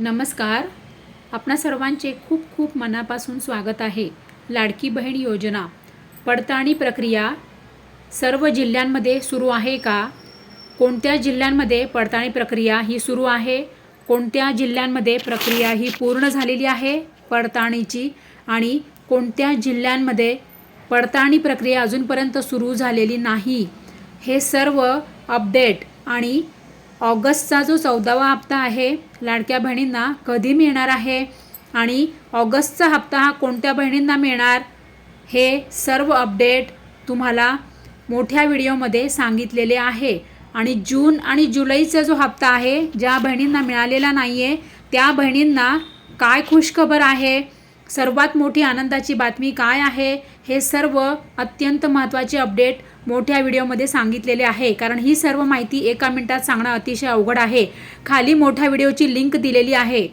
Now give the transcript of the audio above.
नमस्कार. आपणा सर्वांचे खूप खूप मनापासून स्वागत आहे. लाडकी बहीण योजना. पडताळणी प्रक्रिया सर्व जिल्ह्यांमध्ये सुरू आहे का? कोणत्या जिल्ह्यांमध्ये पडताळणी प्रक्रिया ही सुरू आहे? कोणत्या जिल्ह्यांमध्ये प्रक्रिया ही पूर्ण झालेली आहे पडताळणीची? आणि कोणत्या जिल्ह्यांमध्ये पडताळणी प्रक्रिया अजूनपर्यंत सुरू झालेली नाही? हे सर्व अपडेट आणि ऑगस्टचा जो चौदावा हप्ता आहे लाडक्या बहिणींना कधी मिळणार आहे? आणि ऑगस्टचा हप्ता हा कोणत्या बहिणींना मिळणार? हे सर्व अपडेट तुम्हाला मोठ्या व्हिडिओमध्ये सांगितलेले आहे. आणि जून आणि जुलैचा जो हप्ता आहे ज्या बहिणींना मिळालेला नाही आहे त्या बहिणींना काय खुशखबर आहे? सर्वात मोठी आनंदाची बातमी काय आहे हे सर्व अत्यंत महत्त्वाचे अपडेट मोठ्या व्हिडिओमध्ये सांगितलेले आहे. कारण ही सर्व माहिती एका मिनिटात सांगणं अतिशय अवघड आहे. खाली मोठ्या व्हिडिओची लिंक दिलेली आहे.